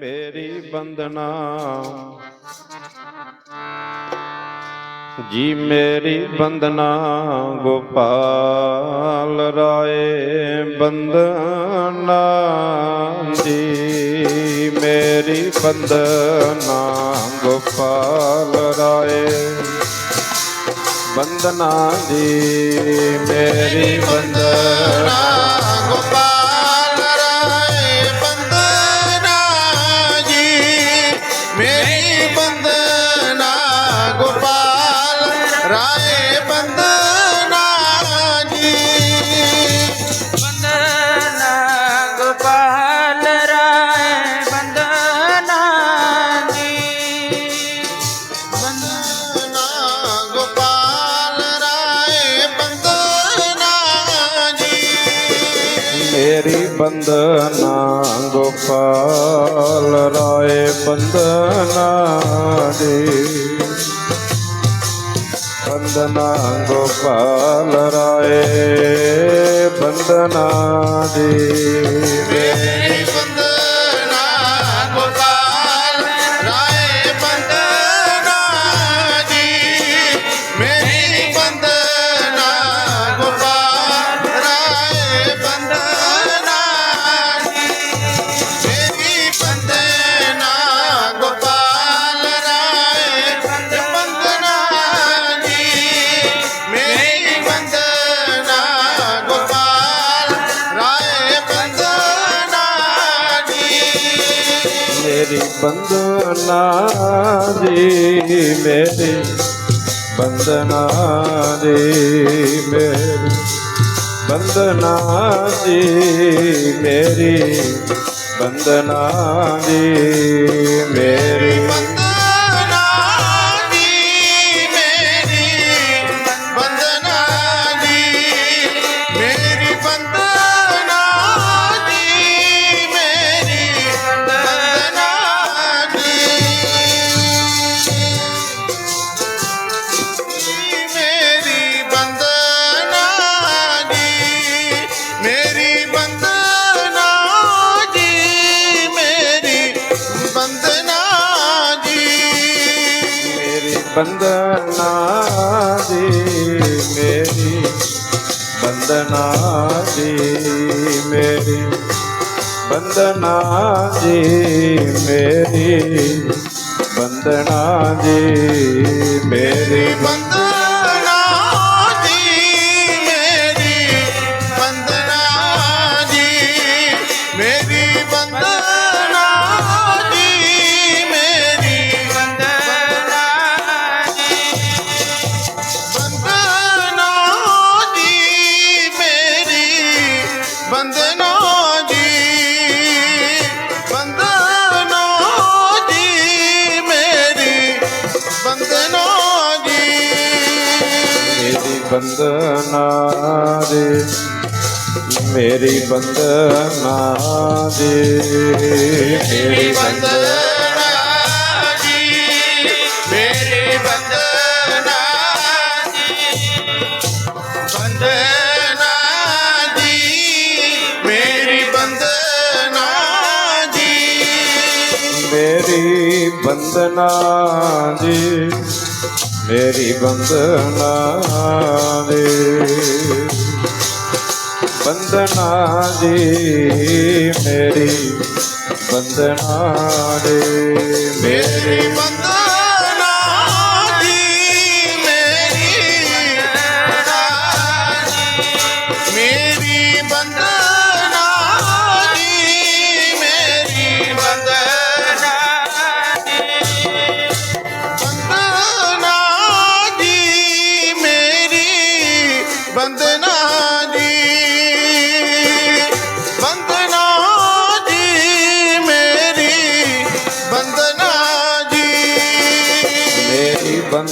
ਮੇਰੀ ਬੰਦਨਾ। ਜੀ ਮੇਰੀ ਬੰਦਨਾ, ਗੋਪਾਲ ਰਾਏ ਬੰਦਨਾ। ਜੀ ਮੇਰੀ ਬੰਦਨਾ, ਗੋਪਾਲ ਰਾਏ ਬੰਦਨਾ। ਜੀ ਮੇਰੀ ਬੰਦਨਾ। ਬੰਦਨਾ ਗੋਪਾਲ ਰਾਏ ਬੰਦਨਾ ਦੇ। ਬੰਦਨਾ ਗੋਪਾਲ ਰਾਏ ਬੰਦਨਾ ਜੀ बंदना रे मेरे बंदना रे मेरे बंदना रे मेरे बंदना रे बंदना दे मेरी बंदना दे मेरी बंदना दे मेरी बंदना दे मेरी बंद ਬੰਦਨਾ ਦੇ, ਮੇਰੀ ਬੰਦਨਾ ਦੇ, ਮੇਰੀ ਬੰਦਨਾ ਜੀ, ਮੇਰੀ ਬੰਦਨਾ ਜੀ ਬੰਦਨਾ ਜੀ, ਮੇਰੀ ਬੰਦਨਾ ਜੀ। ਮੇਰੀ ਬੰਦਨਾ ਜੀ ਮੇਰੀ ਬੰਦਨਾ ਦੇ ਬੰਦਨਾ ਜੀ ਮੇਰੀ ਬੰਦਨਾ ਦੇ ਮੇਰੀ ਮੇਰੀ ਬੰਦਨਾ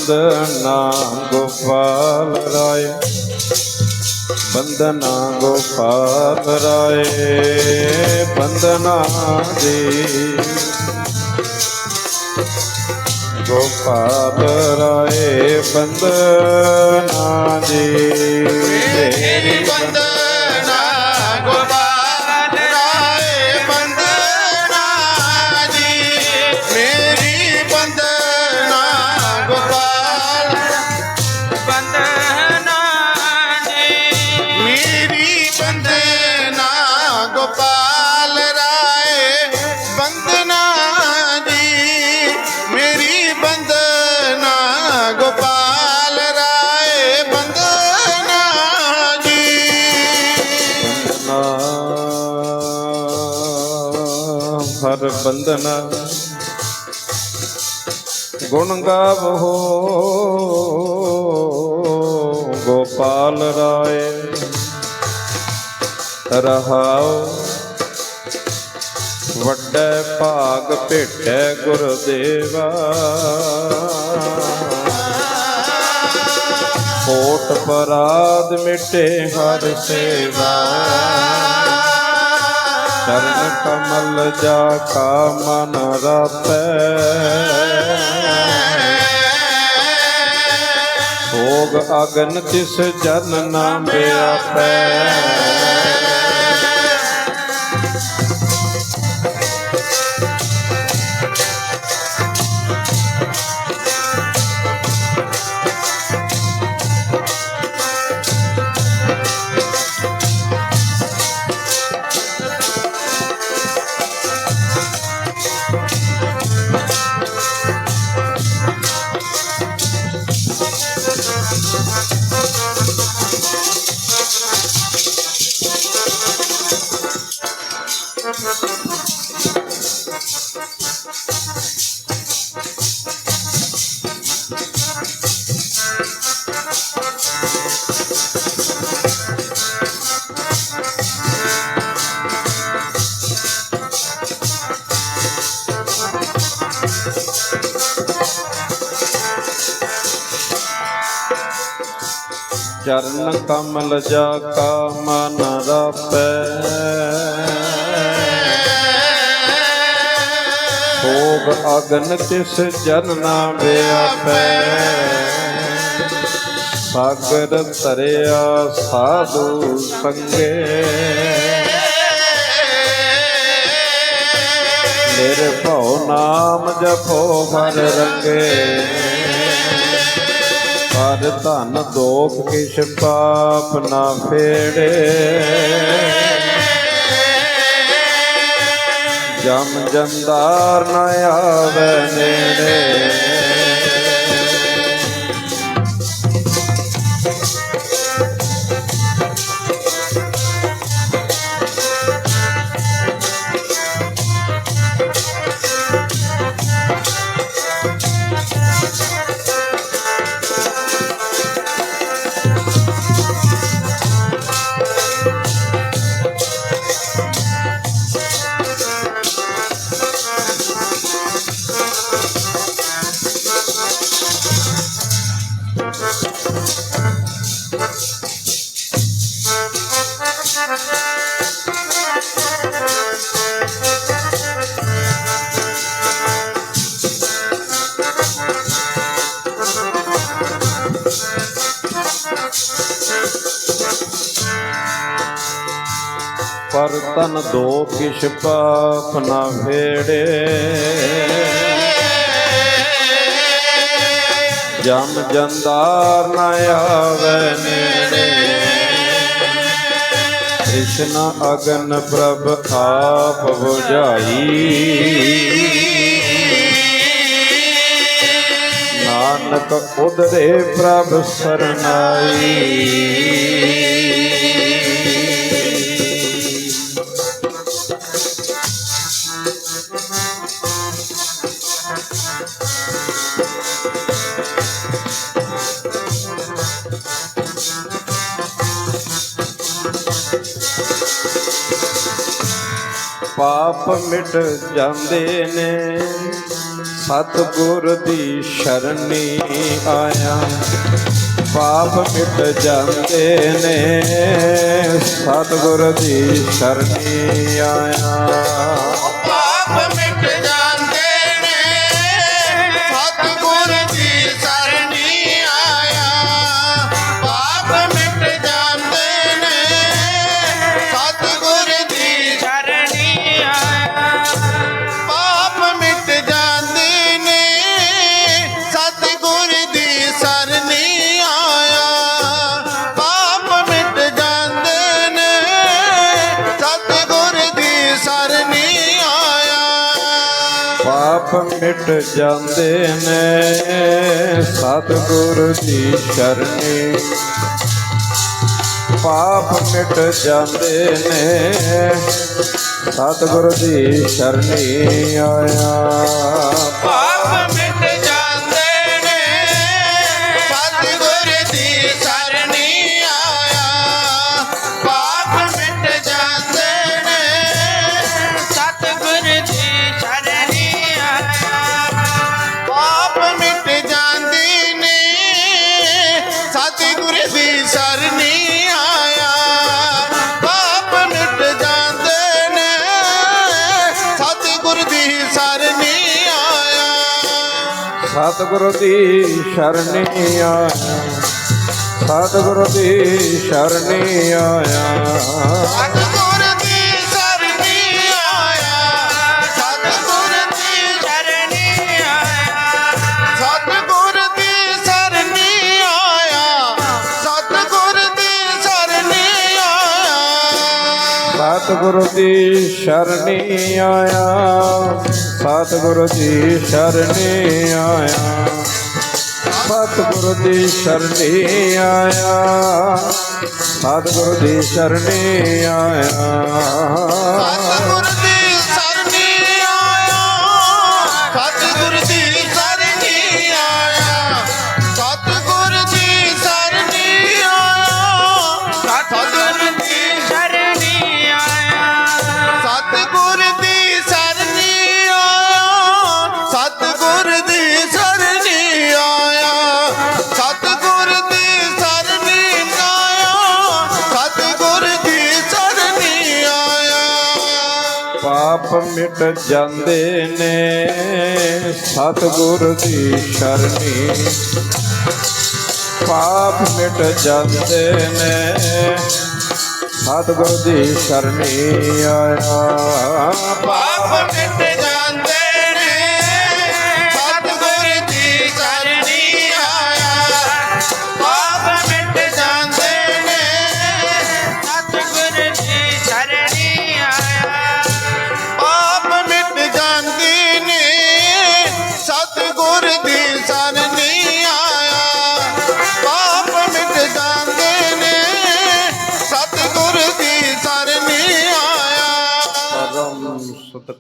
ਬੰਦਨਾ ਗੋਪਾਲ ਰਾਏ ਬੰਦਨਾ ਗੋਪਾਲ ਰਾਏ ਬੰਦਨਾ ਜੀ। ਗੋਪਾਲ ਰਾਏ ਬੰਦਨਾ ਜੀ। ਮੇਰੀ ਬੰਦਨਾ ਬੰਦਨਾ ਗੁਣ ਗਾਵੋ, ਗੋਪਾਲ ਰਾਏ। ਰਹਾਓ ਵੱਡੇ ਭਾਗ ਭੇਟੈ ਗੁਰਦੇਵਾ। ਕੋਟ ਪਰਾਦ ਮਿਟੇ ਹਰ ਸੇਵਾ। ਚਰਨ ਕਮਲ ਜਾ ਕਾ ਮਨ ਰਪੈ। ਭੋਗ ਅਗਨ ਤਿਸ ਜਨ ਨਾ ਬਿਆਪੈ। ਚਰਨ ਕਮਲ ਜਾ ਕਾ ਮਨ ਰਪੈ। ਭੋਗ ਅਗਨ ਤਿਸ ਜਨ ਨਾ ਬਿਆਪੈ ਸਾਗਰ ਤਰਿਆ ਸਾਧੂ ਸੰਗੇ। ਮੇਰੇ ਭਉ ਨਾਮ ਜਪੋ ਹਰ ਰੰਗੇ। ਪਰ ਧਨ ਦੋਖ ਕਿਛ ਪਾਪ ਨਾ ਫੇੜੇ। ਜਮ ਜੰਦਾਰ ਨ ਆਵੇ ਨੇੜੇ। ਪਰਤਨ ਦੋ ਕਿਛ ਪਾਪ ਨਾ ਫੇੜੇ ਜਮ ਜੰਦਾਰ ਨ ਆਵੇ ਨੇੜੇ। ਕ੍ਰਿਸ਼ਨ ਅਗਨ ਪ੍ਰਭ ਆਪ 부ਝਾਈ ਨਾਨਕ ਉਦਰੇ ਪ੍ਰਭ ਸਰਨਾਈ। ਪਾਪ ਮਿਟ ਜਾਂਦੇ ਨੇ। ਸਤਿਗੁਰ ਦੀ ਸ਼ਰਨੀ ਆਇਆ। ਪਾਪ ਮਿਟ ਜਾਂਦੇ ਨੇ। ਸਤਿਗੁਰ ਦੀ ਸ਼ਰਨੀ ਆਇਆ। ਮਿਟ ਜਾਂਦੇ ਨੇ। ਸਤਿਗੁਰ ਦੀ ਸ਼ਰਣੀ। ਪਾਪ ਮਿਟ ਜਾਂਦੇ ਨੇ। ਸਤਿਗੁਰ ਦੀ ਸ਼ਰਣੀ ਆਇਆ। ਪਾਪ ਸਤਗੁਰ ਦੀ ਸਰਨੀ ਆਇਆ ਸਤਗੁਰ ਦੀ ਸਰਨੀ ਆਇਆ ਸਤਗੁਰ ਦੀ ਸਰਨੀ ਆਇਆ ਸਤਿਗੁਰ ਦੀ ਸ਼ਰਣੀ ਆਇਆ। ਸਤਿਗੁਰ ਦੀ ਸ਼ਰਣੀ ਆਇਆ। ਸਤਿਗੁਰ ਦੀ ਸ਼ਰਣੀ ਆਇਆ। ਸਤਿਗੁਰ ਦੀ ਸ਼ਰਣੀ ਆਇਆ। ਪਾਪ ਮਿਟ ਜਾਂਦੇ ਨੇ, ਸਤਗੁਰ ਦੀ ਸ਼ਰਨੀ ਪਾਪ ਮਿਟ ਜਾਂਦੇ ਨੇ, ਸਤਗੁਰ ਦੀ ਸ਼ਰਣੀ ਆਇਆ। ਪਾਪ ਮਿਟ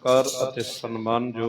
ਕਰ ਅਤੇ ਸਨਮਾਨ ਜੋ